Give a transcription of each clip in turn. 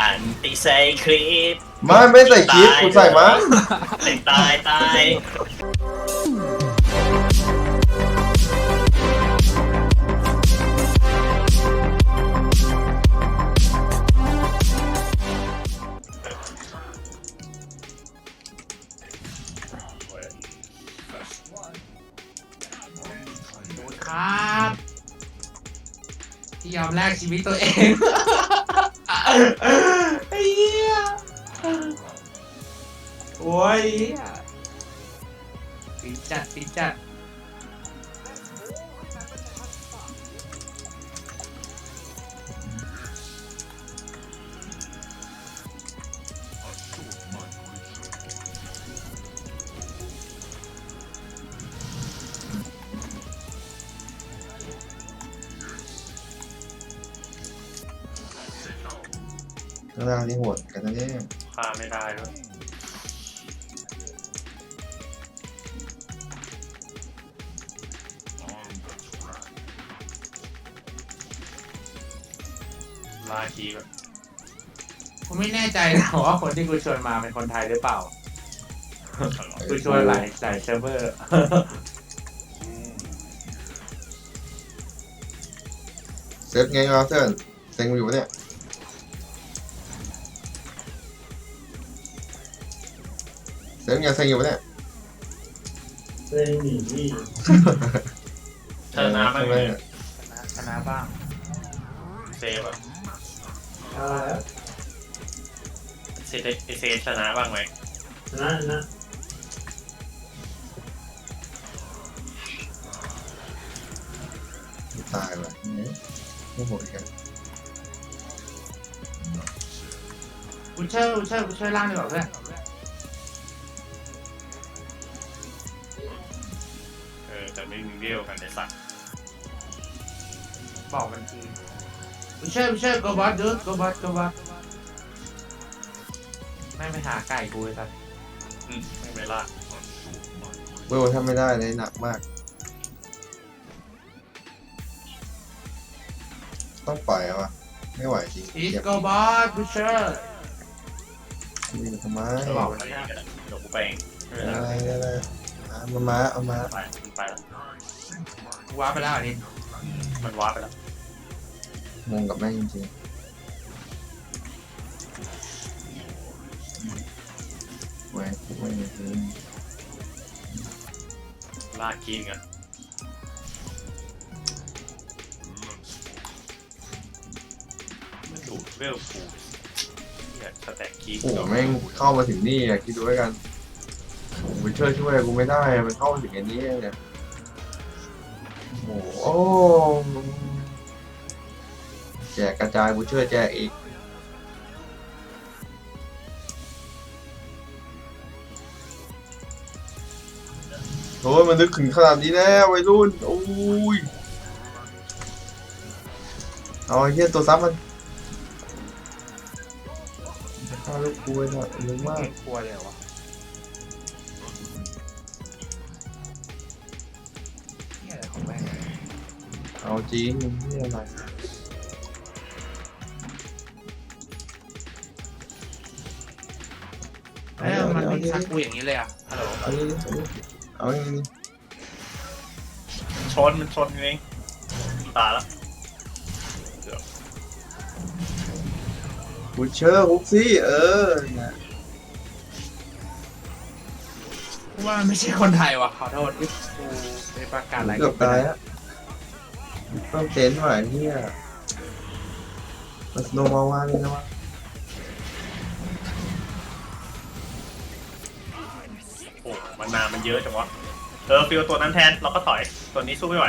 อันติใส่คลิปไม่ไม่ใส่คลิปกูใส่มาใส่ตายตายครับที่ยอมแลกชีวิตตัวเอง ไอ้เหี้ยโอ้ยเหี้ยปิดจัดปีจัด ล่างนี่โหดกันนะเนี่ยฆ่าไม่ได้ด้วยลาคีแบบกูไม่แน่ใจนะว่าคนที่กูชวนมาเป็นคนไทยหรือเปล่า กูชวนหลายหลายเซิร์ฟเวอร์ เซฟไงวะเพื่อนเซ็งกูอยู่ปะเนี่ย เซฟไงเซ็งอยู่ปะเนี่ยเซ็งหนีพี่ชนะบ้างไหมเออชนะชนะบ้าง เซฟอะอะไรอะเซฟเซฟชนะบ้างไหมชนะชนะตายว่ะเนี่ยไม่โหดกันกูเชื่อกูเชื่อกูเชื่อร่างดีกว่าเพื่อน เบี้ยวกันในสัตว์บอกมันทีกูเชื่อกูเชื่อ go bot dude go bot go bot ไม่งไปหาไก่กูเลยสัสอืมไม่เป็นไรล่ะเวลทำไม่ได้เลยหนักมาก ต้องปล่อยอะวะไม่ไหวจริงอีสเก็บ go bot กูเชื่อนี่ทำไมจะบอกมันไม่ไม่ได้ได้ก็ได้เดี๋ยวกูไปเองไม่เป็นอะไรไรอะไรเอามามาเอามาไปไปแล้ว กูว้าร์ปไปแล้วอันนี้มันว้าร์ปไปแล้วงงกับแม่งจริงๆแหวนแหวนจริงลากคีนกันมันดูดเวลฟูเนี่ยสแต็กคีนโอ้โหแม่งเข้ามาถึงนี่อะคิดดูไว้กันบูเชอร์ช่วยกูไม่ได้อะมันเข้ามาถึงอันนี้เนี่ย โอ้โหแจกกระจายบูเชอร์แจกอีกโอ้ยมันนึกถึงขนาดนี้แล้ววัยรุ่นโอ้ยเอาไอ้เหี้ยตัวซับมันฆ่าลูกกูไอ้หน่อยนึกมาก กลัวเลยวะ จริงนี่อะไรเอ้ยมันมีชักกูอย่างนี้เลยอะฮัลโหลเอานี่เอานี่เอานี่ชนมันชนเองตายแล้วบูเชอร์ฮุกซี่เออนะกูว่ามันไม่ใช่คนไทยว่ะขอโทษที่กูไปประกาศอะไรเกือบตายอะ ต้องเต็นท์ว่อ้เฮียมันโนมาว่านี่นะวะโอ้มันนามันเยอะจังวะเออฟิลตัวนั้นแทนเราก็ถอยตัวนี้สู้ไม่ไหว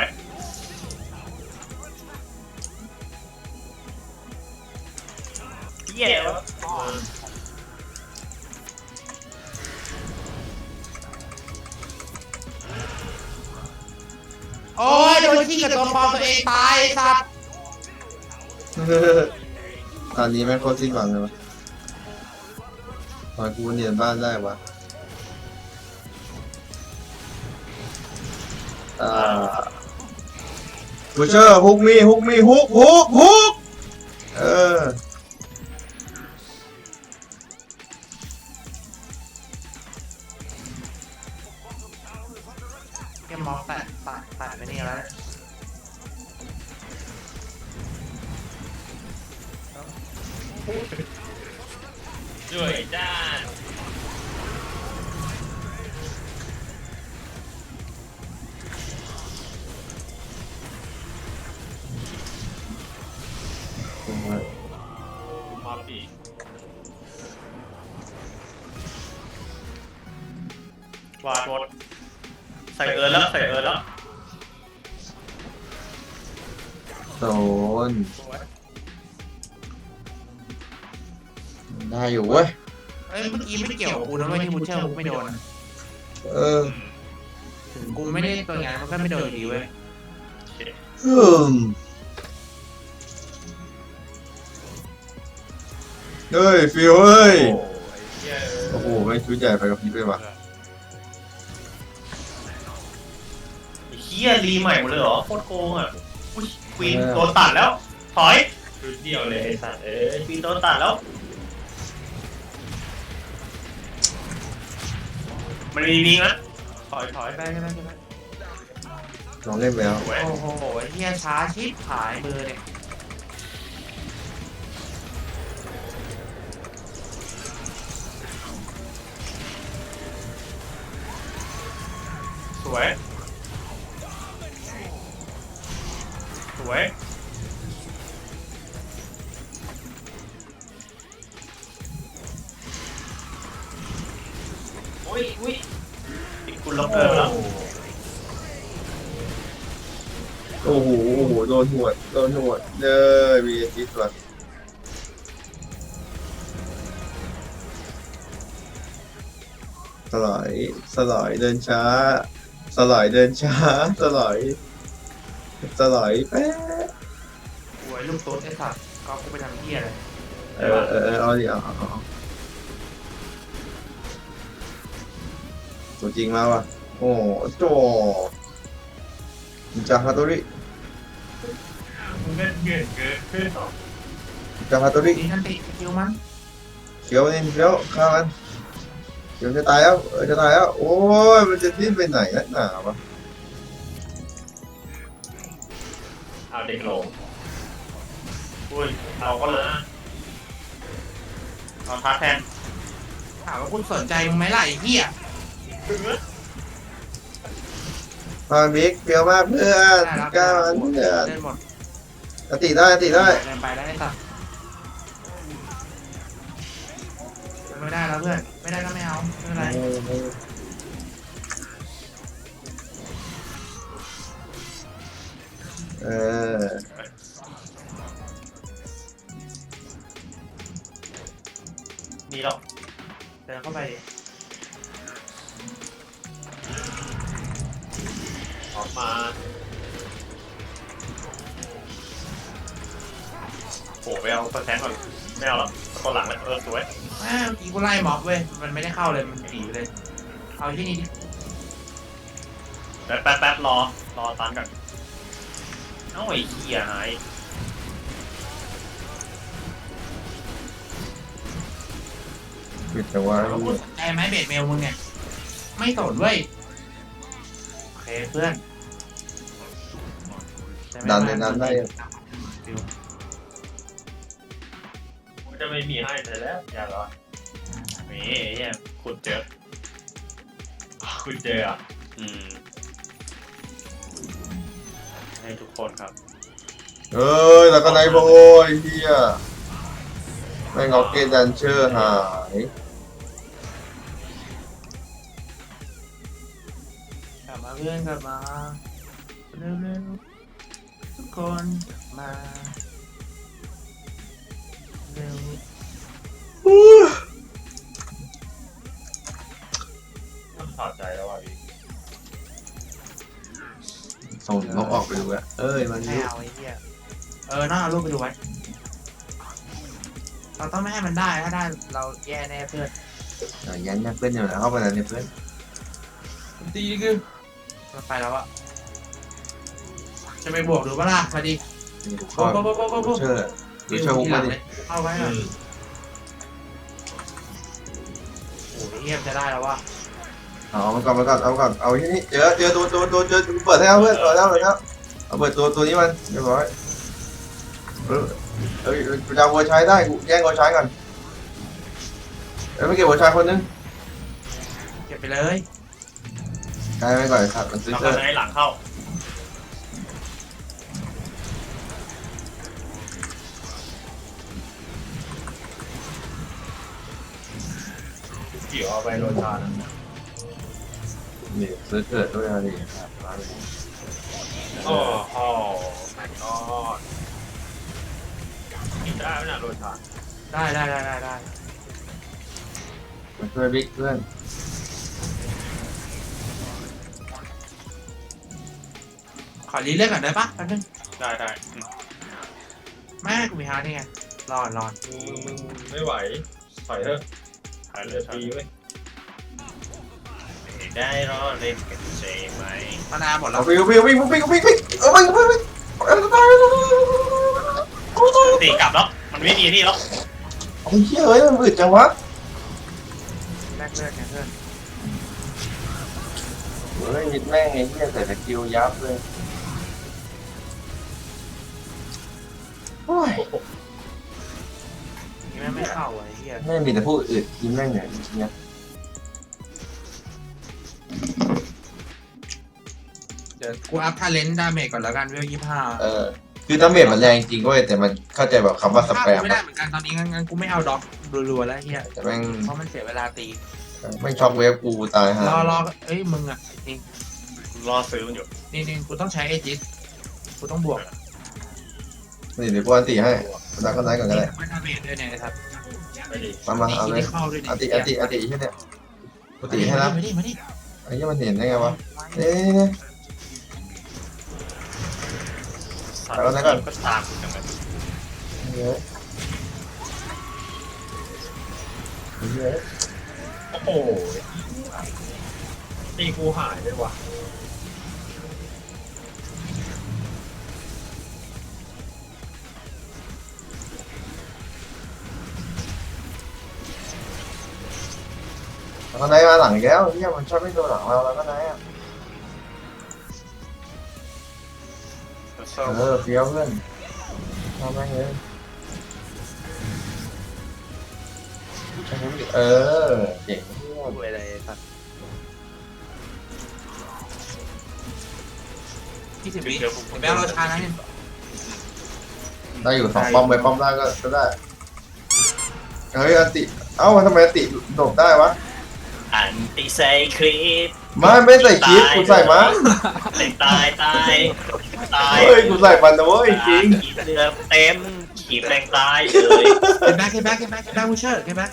เย่ โอ้ยโดนขี้กับตัวปลอมตัวเองตายไอ้สัตว์ตอนนี้แม่งโคตรสิ้นหวังเลยวะตอนกูเนียนบ้านได้วะอ่าบูเชอร์ฮุกมีฮุกมีฮุกฮุกฮุก วาดหมดใส่เอิร์นแล้วใส่เอิร์นแล้วโซนได้อยู่เว้ย เอ้ยเมื่อกี้ไม่เกี่ยวกับกูนะเว้ยที่บูเชอร์กูไม่โดนอะเออถึงกูไม่ได้ตัวงานมันก็ไม่โดนอยู่ดีเว้ยอืมเฮ้ยฟิวเฮ้ย โอ้โหไม่ชุดใหญ่ไปกับพี่ด้วยว่ะ ฮียรีใหม่หมดเลยเหรอโคตรโกงอะอุ้ยควีนโดนตัดแล้ว ถอยชุดเดียวเลยไอ้สัตว์เอ้ยควีนโดนตัดแล้ว มันมีวิงนะถอยถอยได้ใช่ไหมใช่ไหมลองเล่นไปแล้วสวยโอ้โหเฮียช้าชิบหายมือเนี่ยสวย สวยอุ้ยอุ้ยติดคุณล็อกเกอร์แล้วโอ้โหโอ้โหโดนหัวดโดนหัวดเลยมีอาทิตย์ว่ะสลายสลายเดินช้า สลายเดินช้า สลาย สลายแป๊ะหวยลูกตุ๊ดไอ้สัตว์ก็กูไปทำเฮียเลยเออเออเออเอาดิเอาเอาเอาตัวจริงมาว่ะ โอ้โจจาฮาโตริเงินเงินเกินขึ้นต่อจาฮาโตริดีนั่นติคิวมันเขียวนี่เขียวข้ามันเขียวจะตายแล้วเออจะตายแล้ว โอ้ยมันจะดิ้นไปไหนนักหนาวะ เอาเด็กลงอุ้ยเราก็เลยเอาท้าแทนถามว่ากูสนใจมึงไหมล่ะไอ้เฮียมาบิ๊กเขียวมากเพื่อนได้แล้วกล้ามันเพื่อนเดินหมดอติได้อติได้เดินไปแล้วไอ้สัตว์ไม่ได้แล้วเพื่อน ไม่ได้ก็ไม่เอา ไม่เป็นไรเออ เข้าเลยมันหนีไปเลย เอาที่นี่ดิแป๊บแป๊บแป๊บรอ รอตันก่อนเอ้าไอ้เหี้ยหายปิดแต่ว่าเอากูสนใจไหมเบดเมลมึงเนี่ย ไม่สนเว้ยโอเคเพื่อนดันเลยดันได้กูจะไม่มีให้เลยแล้ว อย่ารอนี่ไอ้เนี่ย ขุดเจอขุดเจออะอืม ให้ทุกคนครับ เอ้ยแล้วก็ไนโบยเฮียไม่งเอาเกนดันเชอร์หายกลับมาเพื่อนกลับมาเร็วๆทุกคนมาเร็ว ถอดใจแล้วอะพี่ส่งนกออกไปดูอะเอ้ยมันไม่เอาไอ้เหี้ยเออน่าเอารูปไปดูไว้ เราต้องไม่ให้มันได้ ถ้าได้เราแย่แน่เพื่อนเดี๋ยวยันยักเพื่อนอยู่นะเข้าไปแล้วเนี่ยเพื่อนตีคือมันไปแล้วอะจะไปบวกหรือเปล่าล่ะมาดินี่ดูโบข้อโบโบโบโบดูเชอร์ดูเชอร์ฮุกหมาลังดิเลยเข้าไว้หน่อยโอ้ยเยี่ยมจะได้แล้ววะ เอามันก่อนมันก่อนเอาก่อนเอาที่นี่เจอเจอตัวตัวตัวเจอเปิดให้เอาเพื่อนเปิดแล้วเปิดแล้วเอาเปิดตัวตัวนี้มันเรียบร้อยเออเอ้ยกูจะเอาวัวใช้ได้กูแย่งวัวใช้ก่อนเอ้ไม่เก็บวัวใช้คนนึงเก็บไปเลยใช้ไปก่อนไอ้สัตว์มันซื้อแล้วเจก็อให้หลังเข้าเกี่ยวเอาไปโรยทาน นี่ซื้อเกิดด้วยนะนี่โอ้โหไม่กอดกินได้ไหมน่ะโรยทาได้ได้ได้ได้ได้มาช่วยบิ๊กเพื่อนขอรีเลือกก่อนได้ปะแป๊บนึงได้ได้แม่กูมีฮาร์ดนี่ไงรอดรอดมึงมึงไม่ไหวถอยเถอะถ่ายเลเดี๋ยยวตีเว้ย ได้รอเล่นกันใช่ไหมมานานหมดแล้เอาววิ่งวิ่งวิ่งวิ่งวิ่งวิ่งเอาวิ่งวิ่งวิ่งเอาตายแล้วตีกลับแล้วมันไม่มีนี่แล้วโอ้ยเฮ้ยมันอึดจังวะแลกเลือดไงเพื่อนเฮ้ยยิดแม่งไอ้เหี้ยใส่สกิลยับเลยโอ้ยนี่แม่งไม่เข้าอะไอ้เหี้ยแม่งมีแต่ผู้อึดกินแม่งเนี่ยเนี่ย เดี๋ยวกูอัพทาเลนต์ดาเมจก่อนแล้วกันเวลยี่ห้าเออ คือดาเมจมันแรงจริงเว้ยแต่มันเข้าใจแบบคำว่าสแปมไม่ได้อะเหมือนกันตอนนี้งั้นงั้นกูไม่เอาด็อกรัวๆแล้วเฮียแต่แม่งเพราะมันเสียเวลาตี แม่งช็อกเวฟกูตายฮะรอรอเอ้ยมึงอะนี่รอซื้อมันอยู่นี่นี่กูต้องใช้เอจิสกูต้องบวกนี่เดี๋ยวกูอันตีให้ดักกันได้ก่อนก็ได้ไม่ดาเมจด้วยเนี่ยไอ้สัตว์ไปดิมามานี่เอาคิดเลยได้เข้าด้วยอันตีอันตีอันตีใช่เนี่ยกูตีให้แล้แล้ววมาดิมาดิไอ้เหี้ยมันเห็นได้ไงวะเอ้ย สัตแล้วนะก่อนก็ตามกูจังเลยเยอะเยอะโอ้โหตีกูหายเลยว่ะแล้วก็ไหนมาหลังอีกแล้วเฮียมันชอบไม่โดนหลังเราแล้วก็ไหนอะ เศร้าเออเฟี้ยวเพื่อนทำแม่งเลยเออเจ๋งเพื่อนรวยอะไรไอ้สัตว์ยี่สิบวิเดี๋ยวผมแบลเราชานะเนี่ยได้อยู่สองป้อมไปป้อมได้ก็ก็ได้เฮ้ยอันติเอ้าทำไมอันติโดดได้วะอันติใส่คลิป ไม่ไม่ใส่คลิปกูใส่มั้งตายตายตายเฮ้ยกูใส่มันนะเว้ยจริงขีดเรือเต็มขีดแรงตายเลยเก็บแบ็คเก็บแบ็คเก็บแบ็คเก็บแบ็ควูเชอร์เก็บแบ็ค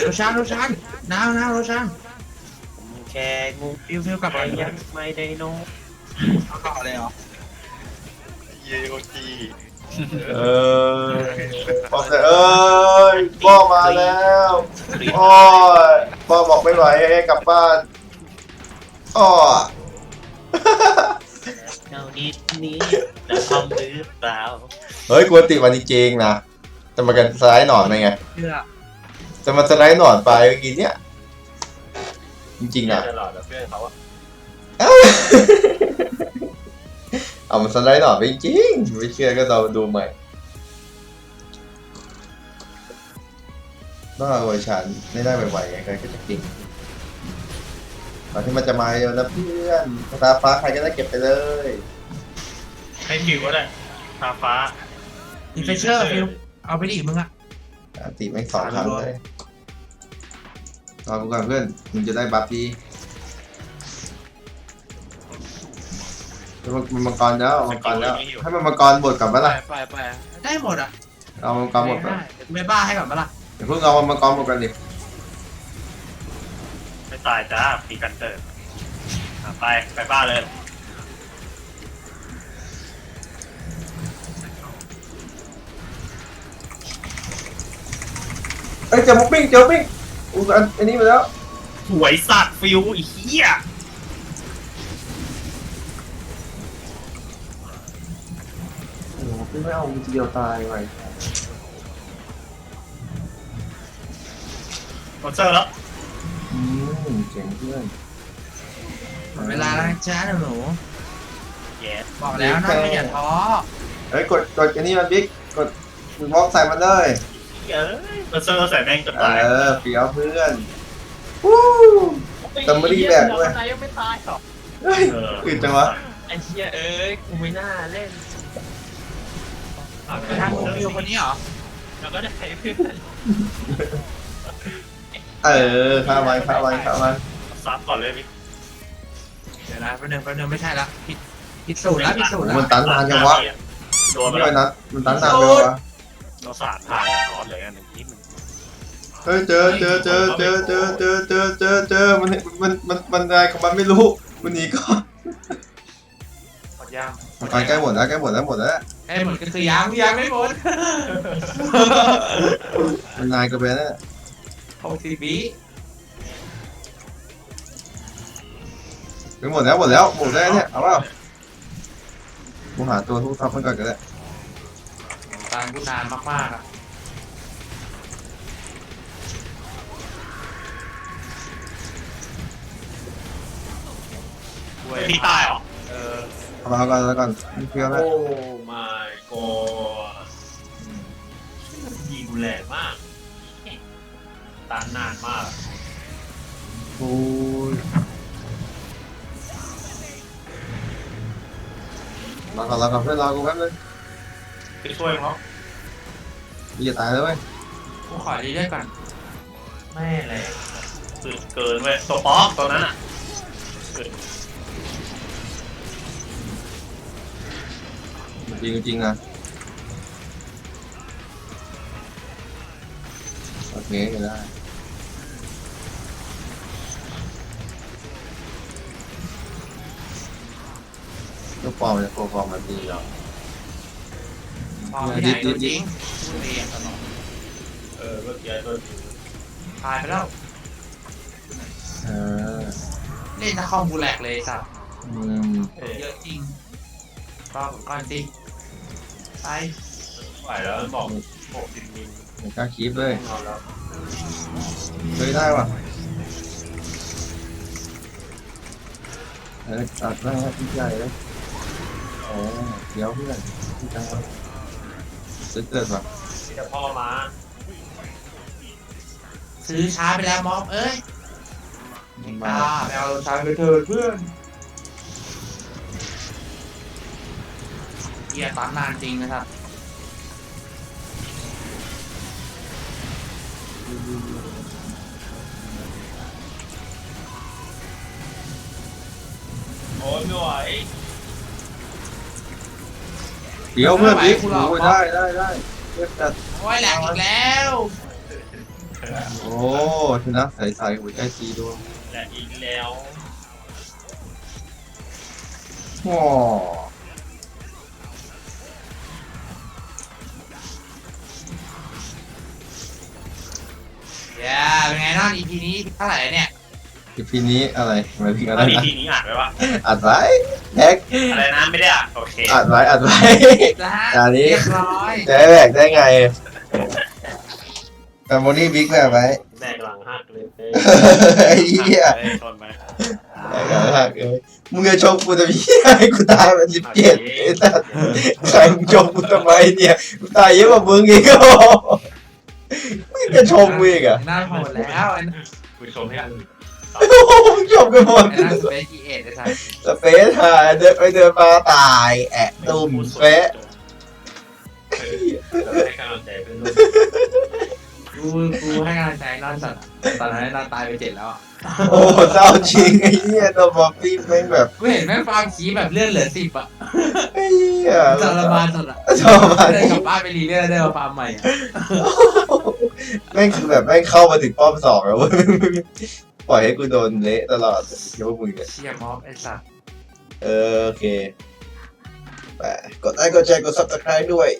โรชานโรชานนาวนาโรชานแค่งูฟิวฟิวกลับไปไปยังไม่ได้โน้เอาต่อเลยเหรอเยโอจีเออป้อมเลยเอ้ยป้อมมาแล้วโอ้ยพ่อบอกไม่ไหวให้กลับบ้าน อ้อเจ้านิดนี้จะทำหรือเปล่าเฮ้ยกวนติมันจริงๆนะจะมากันสไลด์หนอนไปไงเชื่อจะมาสไลด์หนอนไปเมื่อกี้เนี่ยจริงๆนะตลอดแล้วเพื่อนเขาอะเอามันสไลด์หนอนไปจริงไม่เชื่อก็เราดูใหม่ต้องเอาเวอร์ชันไม่ได้บ่อยๆไงใครก็จะเก่ง ก่อนที่มันจะมาเร็วนะเพื่อนสตาร์ฟ้าใครก็ได้เก็บไปเลยให้ฟิวก็ได้ตาฟ้าดีเฟเชอร์ฟิวเอาไปดิมึงอะอาติแม่งสองครั้งเลยรอกูก่อนเพื่อนมึงจะได้บัฟดีมันมันมังกรแล้วมังกรแล้วให้มันมังกรบดกลับมาไปละไปไปได้หมดอะเอามังกรหมดก่อนได้ไม่บ้าให้ก่อนปะล่ะเดี๋ยวเพิ่งเอามังกรหมดกันดิไม่ ตายจ้าปีกันเตอร์อะไปไปบ้านเลย เอ้ยเจอมุกปิ้งเจอปิ้งอูอันอันนี้มาแล้วหวยสัตว์ฟิวไอีเหี้ยโอ้โหพี่ไม่เอาทีเดียวตายไปโดนเซอร์แล้ว อืมเจสียงเพื่อนหมดเวลาแล้วนะจ้าหนูแย่ๆบอกแล้วนะไม่อย่าท้อเฮ้ยกดกดอันนี้มันบิ๊กกดบล็อกใส่มันเลยเอ้ยมันเซอร์ใส่แม่งจนเอตายอเฟี้ยวเพื่อนวู้ แต่ไม่ได้แบกด้วยนายยังไม่ตายหรอกเฮ้ยเอออื่นจังวะไอ้เหี้ยเอ้ยกูไม่น่าเล่นอะไปทางคุณฟิวคนนี้เหรอแล้วก็ได้เพื่อน เออข้ามันข้ามันข้ามันซับก่อนเลยพี่เดี๋ยวนะแป๊บนึงแป๊บนึงไม่ใช่ละผิดผิดสูตรแล้วผิดสูตรแล้วมันตันนานจังวะโดนไปไม่แล้วนัดมันตันนานเลยวะเราสาดทางร้อนเลยอันหนึ่งนิดนึงเฮ้ยเจอเจอเจอเจอเจอเจอเจอเจอเจอมันมันมันมันอะไรของมันไม่รู้มันหนีก่อนหมดยังมันใกล้หมดแล้วใกล้หมดแล้วหมดแล้วไอ้หมดก็คือยังยังไม่หมดมันนายกันไปแล้ว หกสิบวิถึงหมดแล้วหมดแล้วหมดแล้วเนี่ยเอาเปล่ากูหาตัวทุกทับมันก่อนก็ได้ตามกูนานมากๆอะเว้ยพี่ตายเหรอเออ เอามาก่อนแล้วก่อนนี่เพี้ยวแล้ว โอ้ my god ยิงแรงมาก ตันนานมากโอ้ยรอก่อนรอก่อนเพื่อนรอกูแป๊บนึงไปช่วยเขาพี่จะตายแล้วเว้ยกูขอดีด้วยก่อนแม่แรงสุดเกินเว้ยตัวป๊อกตอนนั้นอะจริงจริงนะโอเคก็ได้ ลูกปอมจะโปรฟอร์มมันดีเหรอพอไม่ใหญ่ตัวจริงพูดเองเออเมื่อกี้ตัวตายไปแล้ว เออเล่นถ้าคอมกูแหลกเลยสัตว์อืมเอ๊ะเยอะจริงรอผมก่อนสิไปไหวแล้วบอกหกสิบมิลไม่กล้าคีบเลยนอนแล้วเฮ้ยได้ว่ะเออตัดได้ครับพี่ใหญ่เลยโอ้เดี๋ยวเพื่อนพี่จังวะซื้อเกิดว่ะที่จะพ่อมาซื้อช้าไปแล้วมอมเอ้ยมันอ่ามาไปเอาช้าไปเถิดเพื่อนเกียร์ตามนานจริงนะครับโอ้ยไม่ไหว เดี๋ยวเพื่อนพี่โอ้ยได้ได้ได้เพื่อนจัดโอ้ยแหลกอีกแล้วโอ้ชนะใสใสหัวใจสีดวงและอีกแล้วโอ้เย้เป็นไงน้อง EP นี้เท่าไหร่เนี่ย ทีพีนี้อะไรหมายถึงอะไรอันนี้นะทีนี้อ่านไว้ว่าอัดไว้แท็กอะไรนะไม่ได้อ่านโอเคอัดไว้อัดไว้นะฮะอันนี้ เรียบร้อยจะให้แบกได้ไงแต่โมนี่บิ๊กแบบไหมแม่กำลังหักเลยเอ้ยไอ้เหี้ยเอ้ชนไปแบกกันหักเอ้ยมึงจะชมกูจะพี่ให้กูตายมันสิบเจ็ดไอ้สัสใครมึงชมกูทำไมเนี่ยกูตายเยอะกว่ามึงอีกอะมึงจะชมกูอีกอะน่าโหดแล้วไอ้นั่นกูชมให้อันมึง ชมกันหมดไอ้นั่นสเปซกีเอ็ดไอ้สัสสเปซหาเดินไปเดินมาตายแอะตุ่มเฟะให้กำลังใจเพื่อนกูกูให้กำลังใจนอนสัตว์ตอนนั้นนอนตายไปเจ็ดแล้วอะโอ้เศร้าจริงไอ้เหี้ยตัวบอบบี้แม่งแบบกูเห็นแม่งฟาร์มขี้แบบเลื่อนเหลือสิบอะไอ้เหี้ยทรมานสุดอะทรมานเดินกลับบ้านไปรีเลื่อนเดินมาฟาร์มใหม่อะแม่งคือแบบแม่งเข้ามาถึงป้อมสองแล้วเว้ย ปล่อยให้กูโดนเละตลอดคิดว่ามึงเนี่ยเชี่ยมอฟไอ้สัสเออโอเคไปกดไลค์กดแชร์กด subscribe ด้วย